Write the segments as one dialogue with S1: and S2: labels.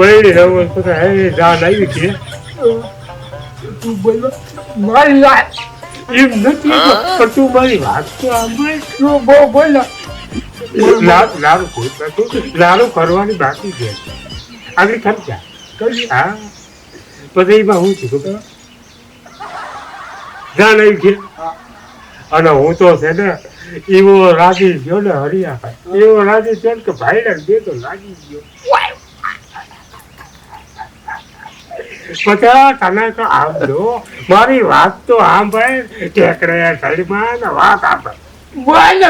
S1: પૈડી હવે પછી હે જાન આવી છે
S2: તું બોલો મારી વાત.
S1: એમ નથી પણ તું મારી વાત તો સાંભળ.
S2: તું બહુ બોલો.
S1: લા- લારું કોઈ તું લારું કરવાની બાકી છે. આગળ ખર્ચા
S2: કરી
S1: હા. પછી એમાં હું છું ખબર જાન આવી છે અને હું તો છે ને એવો રાજી ગયો ને હરિયા એવો રાજી થયો ને કે ભાઈ ને બે તો લાગી ગયો. પછી તને તો આમ મારી વાત તો આમ ભાઈ ટેકરે સાઈડમાં ને વાત આપે
S2: બોલ.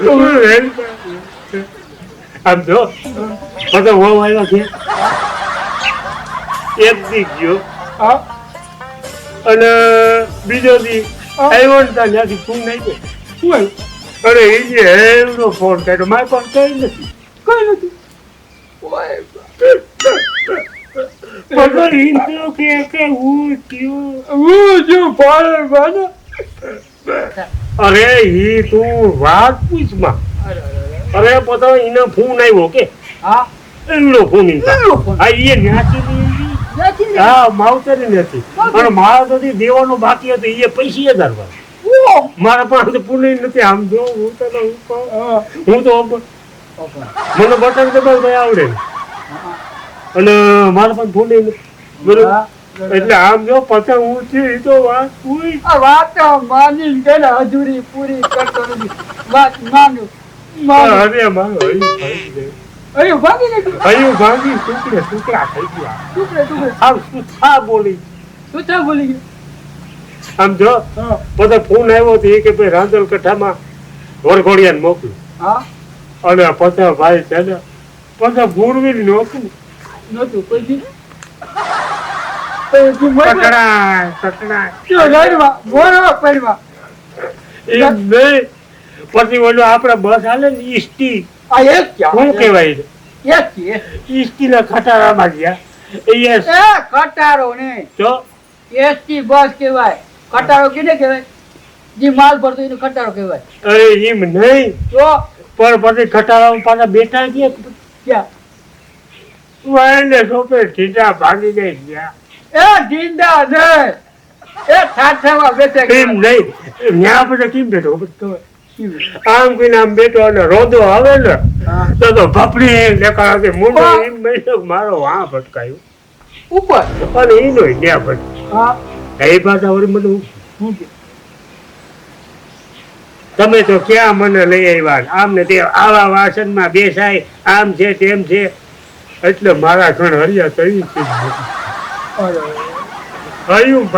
S2: તું લઈને
S1: આમ જો પછી હું આવ્યો છે. એક દી ગયો.
S2: હા.
S1: અને બીજો દી આવ્યો ને ત્યાં ત્યાંથી નહીં ગયો અરે એ જે એવડો ફોન કર્યો. મારે પણ કઈ નથી.
S2: કઈ નથી. ઓય
S1: એમ થયો કે કે હું થયો
S2: હું છું પાડે બાને
S1: અરે ઈ તું વાત પૂછમાં
S2: અરે
S1: પોતા એને ફોન આવ્યો કે?
S2: હા.
S1: એવડો ફોન. હા એ ન્યાથી હા માવતરી નથી અને મારા તો દેવાનો બાકી હતો એ પૈસી
S2: ઓ
S1: મારા પાસે પુણે નથી આમ જો હું તો હું.
S2: હા
S1: હું તો મને બટન દબાવ ભાઈ આવડે. અને મારા પણ ફોન નથી બરોબર? એટલે આમ જો પછી હું છે એ તો વાત પૂરી.
S2: આ વાત માની ગયેલા અધૂરી પૂરી કરતો નથી. વાત માનું
S1: અરે મારો હૈયું ભાંગી ગયું.
S2: અરે ભાગી
S1: ટુકડા થઈ ગયા.
S2: ટુકડે ટુકડે
S1: આમ સુથા બોલી.
S2: શું થા બોલી ગયું.
S1: આમ જો પછી ફોન આવ્યો તો એ કે ભાઈ રાંધલ કઠામાં વરઘોડિયાને મોકલું.
S2: હા.
S1: અને પછી ભાઈ છે ને પછી ભૂરવીર નહોતું
S2: કોઈ દી.
S1: કકડાય કકડાય
S2: ચો લડવા? બોરવા પડવા
S1: એમ નહીં. પછી ઓલું આપણે બસ હાલે ને ઈસ્ટી
S2: આ એક
S1: શું કહેવાય? છે?
S2: એક છે
S1: ઈસ્ટીના ખટારામાં ગયા. યસ
S2: એ ખટારો ને.
S1: તો
S2: એસટી બસ કહેવાય. ખટારો કેને કહેવાય? જે માલ ભરતો એનો ખટારો કહેવાય.
S1: અરે એમ નહીં.
S2: તો
S1: પણ પછી ખટારામાં પાછા બેઠા ગયા.
S2: ક્યાં?
S1: વાયને સોપે ઠીટા ભાગી ગઈ ગયા.
S2: એ જીંદા છે. એ ઠાઠામાં બેઠા
S1: કેમ નહીં. ન્યા પછી કેમ બેઠો? આમ કહીને આમ બેઠો અને રોદો આવે ને તો તો ભપડી દેખાડાથી મુંડો એમ બેઠો મારો વાં ભટકાયું.
S2: ઉપર.
S1: અને એનો ત્યાં ભટક
S2: હા.
S1: એ પાછા વળી મને હું તમે તો ક્યાં મને લઈ આવ્યા? આમ ને તે આવા વાસણમાં બેસાય આમ છે તેમ છે. એટલે મારા ઘણ હરિયા તરી હયું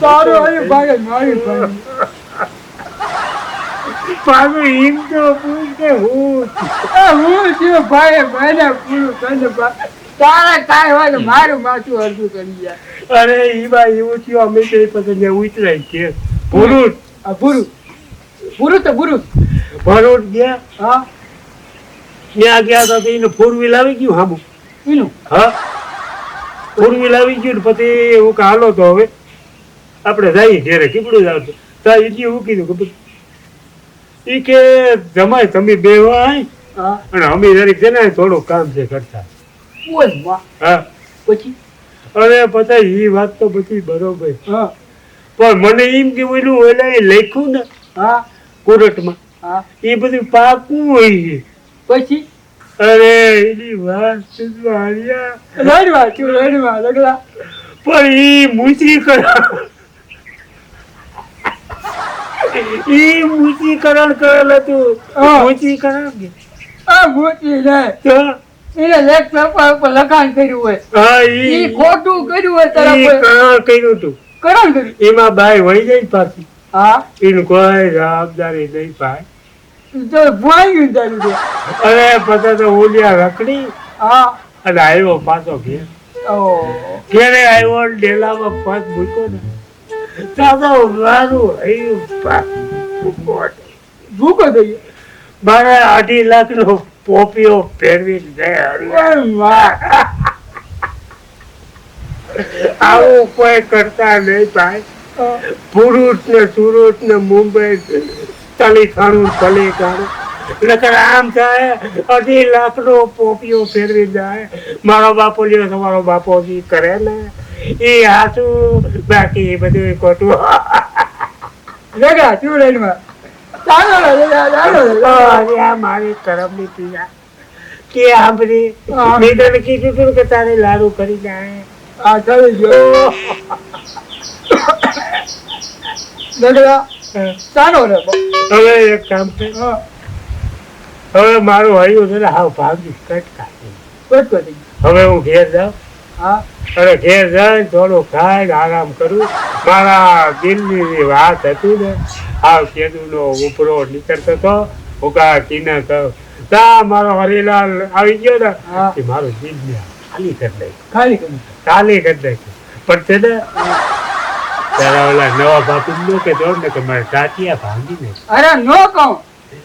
S2: તારો ભાગે મારી
S1: પાછું એમ તો પૂછે હું.
S2: હું છું ભાઈ ભાઈને પૂરું કરીને ભા- કાંઈ હોય ને મારું માથું અડધું કરી જાય
S1: અરે એમાં એવું થયું અમે તો એ પછી ઉતરાય છે ભરૂચ.
S2: આ પૂરું પૂરું તો પૂરું
S1: ભરૂચ ગયા.
S2: હા.
S1: ત્યાં ગયા હતા તો એને ફોર વ્હીલ આવી ગયું હાબુ
S2: એનું
S1: હા? ફોર વ્હીલ આવી ગયું ને પછી એવું કે હાલો તો હવે. આપણે જઈએ ઘેરે કીપડું જ આવતું તો એ એવું કીધું કે એ કે જમાય તમે બે હોય
S2: હા.
S1: અને અમે જરીક છે ને થોડું કામ છે કરતા
S2: બોલમાં
S1: હા.
S2: પછી?
S1: અરે પછી એ વાત તો પછી બરોબર.
S2: હા.
S1: પણ મને એમ કે ઓલું ઓલા એ લખ્યું ને
S2: હા.
S1: કોરટમાં
S2: હા.
S1: એ બધું પાકું હોય છે.
S2: પછી?
S1: અરે એની વાત હાલ્યા.
S2: રડવા તું રડવા રગલા
S1: પણ કરેલ. હતું.
S2: હા.
S1: કે?
S2: આ ને
S1: તો
S2: એને લેખ પેપર ઉપર લખાણ કર્યું હોય.
S1: હા
S2: ઈ ખોટું કર્યું હોય
S1: તરફ કર્યું હતું.
S2: કરણ કર્યું.
S1: એમાં બાય વળી જાય પાછી.
S2: હા.
S1: એનું કોઈ જવાબદારી નહીં ભાઈ.
S2: તું તો ભૂલાઈ ગયું
S1: અરે પછી તો ઓલિયા રખડી.
S2: હા.
S1: અને આવ્યો પાછો ઘેર. ઘેરે આવ્યો ડેલામાં પગ મૂક્યો ને. દાદા મારું હૈયું પાછું
S2: ભૂકો થઈ ગયો.
S1: મારે અઢી લાખ નો પોપીઓ ફેરવી. આવું કોઈ કરતા નહીં ભાઈ. પુરુષ ને સુરત ને મુંબઈ તલી ખાણું તલી ખાણું નકર આમ થાય અઢી લાખનો પોપિયો ફેરવી જાય. મારો બાપો જે તમારો બાપો જી કરે ને. એ હાચું બાકી એ બધું ખોટું. મારી કરમની પીડા. કે આ બધી મેં તને કીધું હતું કે તારે લાડુ કરી જાય.
S2: આ ચાલી ગયો ચાલો ને
S1: હવે એક કામ છે
S2: હા.
S1: હવે મારું હૈયું છે ને હાવ ભાગી કટ કાઢી હવે હું ઘેર જાઉં.
S2: હા.
S1: અને ઘેર જઈને થોડું ખાઈને આરામ કરું. મારા દિલની વાત હતી ને આ કેદુનો ઉપરો નીકળતો હતો. ઉગા કીને કહું તા મારો હરિલાલ આવી ગયો ને.
S2: હા.
S1: એ મારું દિલ ખાલી કરી નાખ્યું.
S2: ખાલી કરી
S1: ખાલી કરી નાખ્યું. પણ છે ને તારા ઓલા નવા બાપુ નો કે દોડ ને કે મારે ટાટિયા ભાંગી ને
S2: અરે નો કહું.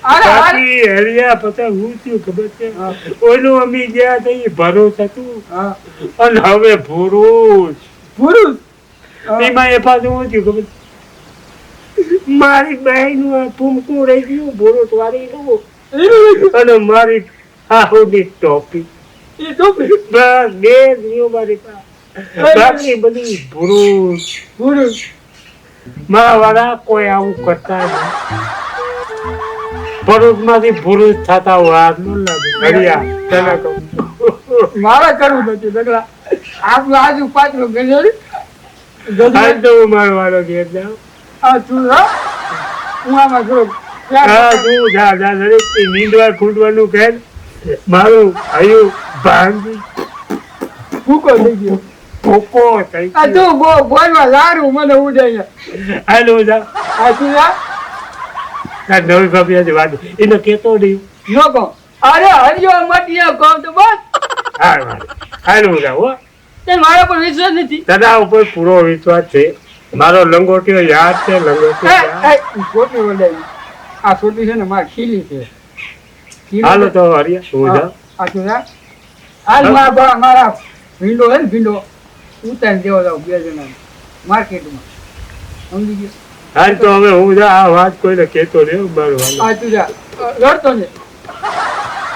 S2: અરે અરે.
S1: બાકી હરિયા પછી હું થયું ખબર છે? ઓલું અમી ગયા હતા એ હતું. અને હવે ભૂરું
S2: પુરુષ
S1: એમાં એ પાછું શું થયું ખબર મારી બહેન આ ફૂમકું રહી ગયું ભૂરું વાળી નું અને મારી આહુની ટોપી.
S2: એ ટોપી?
S1: બસ બે જ રહ્યું મારી પાસે. બાકી બધી ભૂરું મારા વાળા કોઈ આવું કરતા ભરૂચમાંથી ભરૂચ થતા વાર ન લાગે. ઘડિયા તને કહું
S2: મારે કરવું નથી દગલા આપણું આજુ પાછળ ગજેડી
S1: આજ તો હું મારો વાળો ઘેર જાઉં.
S2: આ તું હા આમાં થોડોક
S1: નીંદવા ખૂંદવાનું કહે મારું હયું ભાંગી.
S2: ભૂકો થઈ ગયો.
S1: ભૂકો થઈ
S2: આ તું બો બોલવા સારું મને ઉજાય
S1: હાલો જા.
S2: આ તું
S1: આ નવી ભાભી વાત એને કેતો નહીં
S2: નો કહો અરે હરિયો મટિયા કહો તો બસ.
S1: હા હાલો જા હો.
S2: તે મારા પર વિશ્વાસ નથી.
S1: દાદા ઉપર પૂરો વિશ્વાસ છે. મારો લંગોટીઓ યાદ છે
S2: લંગોટી છોટી વડાઈ આ છોટી છે ને મારી ખીલી છે.
S1: હાલો. તો હરિયા જાઉં.
S2: આ તું હાલ મારા બા- મારા ભીંડો હે ને ભીંડો. ઉતારી દેવો જાવ બે જણા માર્કેટમાં. સમજી ગયો?
S1: હાલ તો હવે હું જા આ વાત કોઈને કહેતો મારો વાલો
S2: આ તું જા. રડતો ને.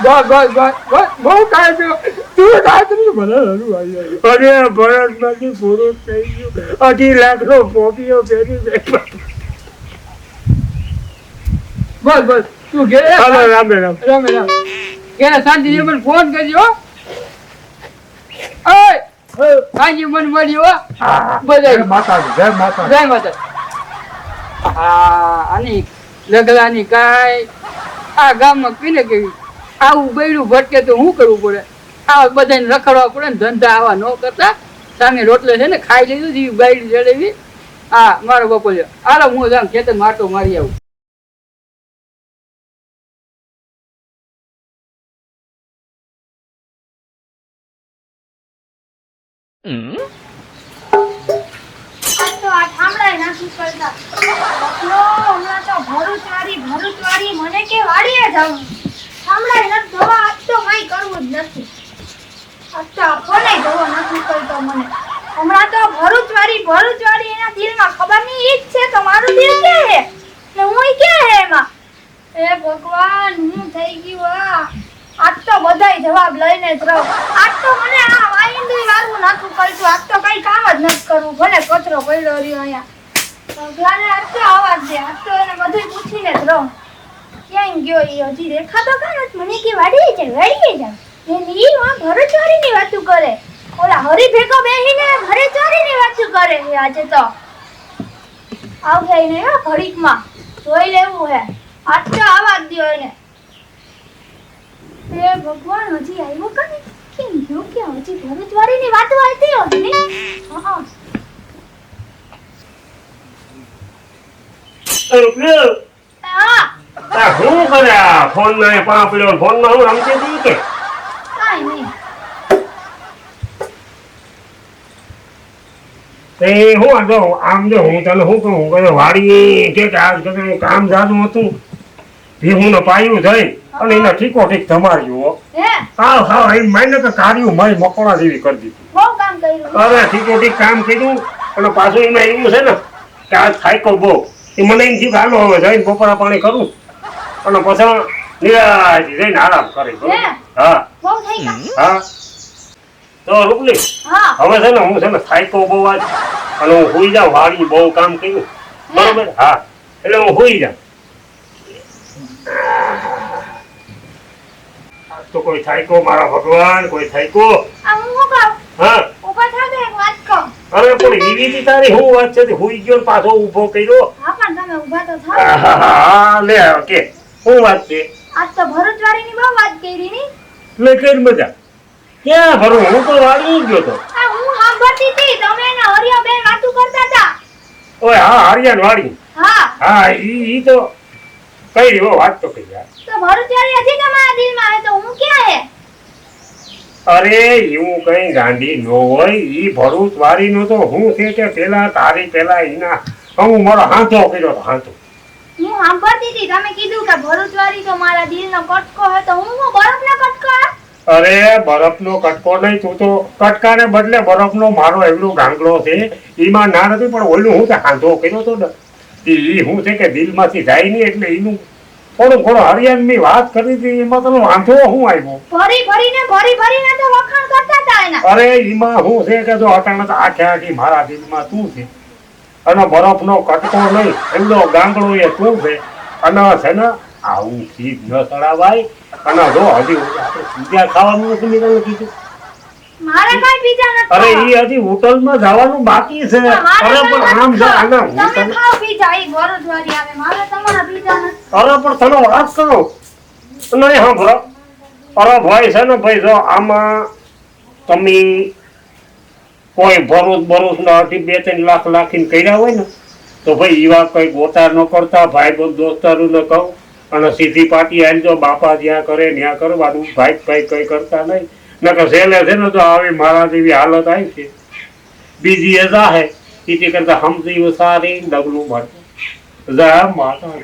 S2: બસ બસ બસ બસ બહુ કાંઈ થયો. તું કાંઈ થયું ભલે હરું આવી જાય.
S1: અરે ભરતમાંથી પૂરું થઈ ગયું. અઢી લાખનો પોપિયો પહેરી દે
S2: બસ બસ. તું ઘેર
S1: હાલો રામે રામ
S2: રામે. રામ ઘેર શાંતિથી મને ફોન કરજો. ઓય! સાંજે મન મળ્યો હો. બધા
S1: માતાજી જય માતા
S2: જય માતા હા આની લગલાની કાંઈ આ ગામમાં પીને કેવી? આવું બૈડું ભટકે તો શું કરવું પડે? આ બધાને રખડવા પડે ને ધંધા આવા ન કરતા. સામે રોટલે છે ને ખાઈ લીધું છે બાયડી જડેવી હા મારો બપોર હાલો હું જાઉં ખેતર માટો મારી આવું.
S3: મને કે. હમણાં તો ભરૂચવાળી, ભરૂચવાળી, એના દિલમાં ખબર નહીં છે તો મારું દિલ કે હે? ને હું ક્યાં હે એમાં? હે ભગવાન, હું થઈ ગયું આ? આજ તો બધાય જવાબ લઈને જ રહું. આજ તો મને આ વાયંદુય કરતું આજ તો કઈ કામ જ નથી કરવું. ભલે કચરો પડ્યો રહ્યો અહીંયા. આવા દે. ને હરી ભેગો બેહીને ભરતવારીની વાતું કરે આજે તો. એને, હો, ઘડીકમાં. જોઈ લેવું હે. આજ તો આવા જ દ્યો એને. એ ભગવાન, હજી આવ્યો કાને કેમ ગયો ક્યાં હજી ભરતવારીની વાતો આવતી હોત હા. હા.
S1: ફોનમાં પા ફોનમાં હું રમતી હતી કે?
S3: કાંઈ નહીં.
S1: તે હું આ જો આમ જો હું તને શું કહું? કે વાડી કે આજ કદાચ કામ જાજુ હતું. ભીહું ને પાયું થઈ અને એને ઠીકો ઠીક તમાર્યું હો
S3: હા
S1: એ માને તો કાર્યું મારી મકોડા જેવી કરી દીધી.
S3: બહુ કામ કર્યું.
S1: અરે ઠીક ઠીક કામ કર્યું અને પાછું એમાં એવું છે ને કે આજ થાયકો બહુ. એ મને એમ થયું હાલો હવે જઈને બપોરા પાણી કરું. અને પછી નિરાજ જઈને આરામ કરે
S3: હા?
S1: હા. તો રૂપલી હવે છે ને હું છે ને થાક્યો બહુ આજ. અને હું હોઈ જાઉં વાળી બહુ કામ કર્યું. બરોબર? હા. એટલે હું હોઈ જાઉં. તો કોઈ થાયકો મારા ભગવાન કોઈ
S3: હું તો એક વાત કહું.
S1: અરે પણ એવી થી તારી હું વાત છે? હુઈ ગયો પાછો ઊભો કર્યો.
S3: હા પણ તમે ઊભા તો થાવ.
S1: આહાહા, લે ઓકે હું વાત છે?
S3: આજ તો ભરૂચવાળીની બહુ વાત કરી ની.
S1: લે કઈ મજા ક્યાં ભરું? હું તો વાળી ગયો તો.
S3: આ હું સાંભળતી હતી. તમે એને હરિયાબેન વાતું કરતા હતા.
S1: ઓય હા હરિયાન વાળી.
S3: હા.
S1: હા ઈ ઈ તો કઈ રહ્યો વાત તો કઈ યાર.
S3: તો હજી તમારા દિલમાં હે
S1: અરે એવું કઈ ગાંડી ન હોય એ ભરૂચ વાળી નો તો હું છે કે પેલા તારી પેલા એના. હું મારો હાથો કર્યો તો હાથો
S3: હું સાંભળતી હતી તમે કીધું કે ભરૂચવાળી તો મારા દિલનો કટકો હે તો હું હું બરફનો કટકો
S1: અરે બરફનો કટકો નહીં તું તો કટકાને બદલે બરફનો મારો એવડો ગાંગડો છે. એમાં ના નથી પણ ઓલું હું તે હાથો કર્યો તો ને. એ હું છે કે દિલમાંથી જાય નહીં એટલે એનું થોડું થોડું હરિયાણની વાત કરી હતી એમાં તને વાંધો હું આવ્યો?
S3: ભરી ભરીને ભરી ભરીને તો વખાણ કરતા હતા એના.
S1: અરે એમાં હું છે કે જો અટાણે તો આખે આખી મારા દિલમાં તું છે અને બરફનો કટકો નહીં એમનો ગાંગડો એ તું છે અને છે ને આવું ચીજ ન ચડાવાય અને જો હજી આપણે ખાવાનું નથી નીકળ્યું કીધું.
S3: મારે કઈ બીજા નથી
S1: અરે ઈ હજી હોટલમાં જવાનું બાકી છે. અરે પણ આમ જો
S3: ખાવા.
S1: આના
S3: તમે ખાઓ બીજા એ ભરૂચવાળી આવે. મારે તમારા બીજા નથી.
S1: અરે પણ તમે વાત કરો. નહીં સાંભળો. અરે ભાઈ છે ને ભાઈ જો આમાં તમે કોઈ ભરૂચ ભરૂચ ના અઢી બે ત્રણ લાખ લાખીને કર્યા હોય ને તો ભાઈ એવા કઈ ગોતા ન કરતા ભાઈ બંધ દોસ્તારું ન કહું. અને સીધી પાટી આવી જો બાપા જ્યાં કરે ત્યાં કરવાનું. ભાઈ ભાઈ કઈ કરતા નહીં. નકર સહેલે છે ને તો આવી મારા જેવી હાલત આવી છે. બીજી એ જાહે એ કરતા સમજી સારી ડગલું મળે જા માતા